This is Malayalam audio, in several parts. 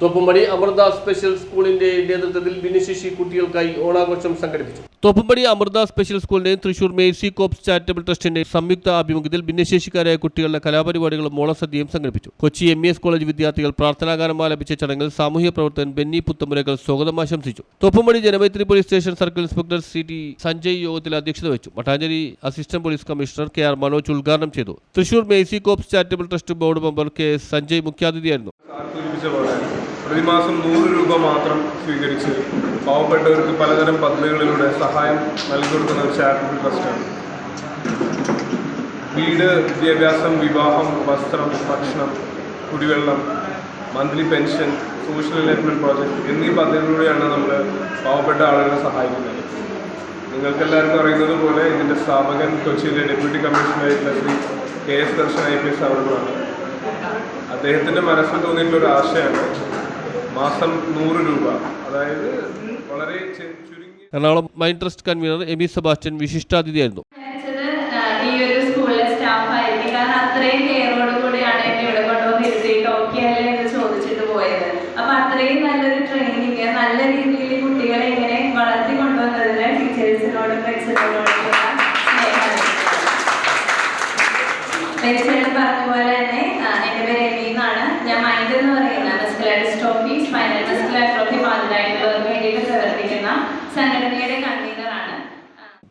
തോപ്പുംപടി അമൃത സ്പെഷ്യൽ സ്കൂളിന്റെ നേതൃത്വത്തിൽ ഭിന്നശേഷി കുട്ടികൾക്കായി ഓണാഘോഷം സംഘടിപ്പിച്ചു. തോപ്പുംപടി അമൃത സ്പെഷ്യൽ സ്കൂളിന്റെയും തൃശൂർ മേഴ്സി കോപ്സ് ചാരിറ്റബിൾ ട്രസ്റ്റിന്റെ സംയുക്ത ആഭിമുഖ്യത്തിൽ ഭിന്നശേഷിക്കാരായ കുട്ടികളുടെ കലാപരിപാടികളും ഓണസദ്യയും സംഘടിപ്പിച്ചു. കൊച്ചി എം എസ് കോളേജ് വിദ്യാർത്ഥികൾ പ്രാർത്ഥനാഗാനം ആലപിച്ച ചടങ്ങിൽ സാമൂഹ്യ പ്രവർത്തകൻ ബെന്നി പുത്തമുരകൾ സ്വാഗതം ആശംസിച്ചു. Thoppumpady Janamaithri police station circle inspector C T Sanjay യോഗത്തിൽ അധ്യക്ഷത വഹിച്ചു. Mattancherry assistant police commissioner K R Manoj ഉദ്ഘാടനം ചെയ്തു. Thrissur Mercy Corps charitable trust board member K S Sanjay മുഖ്യാതിഥിയായിരുന്നു. പ്രതിമാസം നൂറ് രൂപ മാത്രം സ്വീകരിച്ച് പാവപ്പെട്ടവർക്ക് പലതരം പദ്ധതികളിലൂടെ സഹായം നൽകി കൊടുക്കുന്ന ഒരു ചാരിറ്റബിൾ ട്രസ്റ്റാണ് വീട് വിദ്യാഭ്യാസം വിവാഹം വസ്ത്രം ഭക്ഷണം കുടിവെള്ളം monthly pension social enlightenment project എന്നീ പദ്ധതികളിലൂടെയാണ് നമ്മൾ പാവപ്പെട്ട ആളുകളെ സഹായിക്കുന്നത്. നിങ്ങൾക്കെല്ലാവർക്കും അറിയുന്നത് പോലെ ഇതിന്റെ സ്ഥാപകൻ കൊച്ചിയിലെ deputy കമ്മീഷണറായിട്ടുള്ള Shri K S Darshan I P S അവറുകളാണ് അദ്ദേഹത്തിന്റെ മനസ്സിൽ തോന്നിയിട്ടുള്ള ഒരു ആശയമാണ് മാസം നൂറ് രൂപ. അതായത് വളരെ ചുരുങ്ങി Ernakulam mine trust convener Emmy Sebastian വിശിഷ്ടാതിഥിയായിരുന്നു. ഈ ഒരു സ്കൂളിലെ സ്റ്റാഫ് ആയിരിക്കും കാരണം അത്രയും കെയറോട് കൂടിയാണ് എന്നെ ഇവിടെ കൊണ്ടുവന്ന് ഇരുത്തിയിട്ട് ഓക്കെ അല്ലേ എന്ന് ചോദിച്ചിട്ട് പോയത്. അപ്പൊ അത്രയും നല്ലൊരു ട്രെയിനിങ് നല്ല രീതിയിൽ കുട്ടികളെ ഇങ്ങനെ വളർത്തി കൊണ്ടുവന്നതിന് ടീച്ചേഴ്സിനോടും പ്രിൻസിപ്പലിനോടും സ്നേഹം. മേരിച്ചേട്ടൻ പറഞ്ഞ പോലെ തന്നെ സ്പൈനൽ മസ്കുലർ അട്രോഫി ബാധിതരായിട്ടുള്ളവർക്ക് വേണ്ടിയിട്ട് പ്രവർത്തിക്കുന്ന സംഘടനയുടെ കൺവീനറാണ്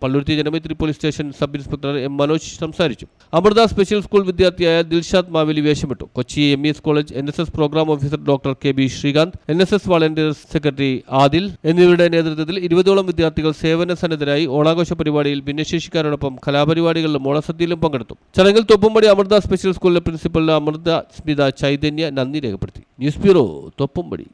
Palluruthy Janamaithri police station sub inspector M Manoj സംസാരിച്ചു. അമൃത സ്പെഷ്യൽ സ്കൂൾ വിദ്യാർത്ഥിയായ Dilshad Maveli വേഷമിട്ടു. Kochi M S college N S S programme officer doctor K B Srikanth N S S volunteer secretary Adil എന്നിവരുടെ നേതൃത്വത്തിൽ ഇരുപതോളം വിദ്യാർത്ഥികൾ സേവന സന്നദ്ധരായി ഓണാഘോഷ പരിപാടിയിൽ ഭിന്നശേഷിക്കാരോടൊപ്പം കലാപരിപാടികളിലും ഓണസദ്യയിലും പങ്കെടുത്തു. ചടങ്ങിൽ തൊപ്പുംപടി അമൃത സ്പെഷ്യൽ സ്കൂളിലെ പ്രിൻസിപ്പൽ അമൃത സ്മിത ചൈതന്യ നന്ദി രേഖപ്പെടുത്തി. News bureau Thoppumpady.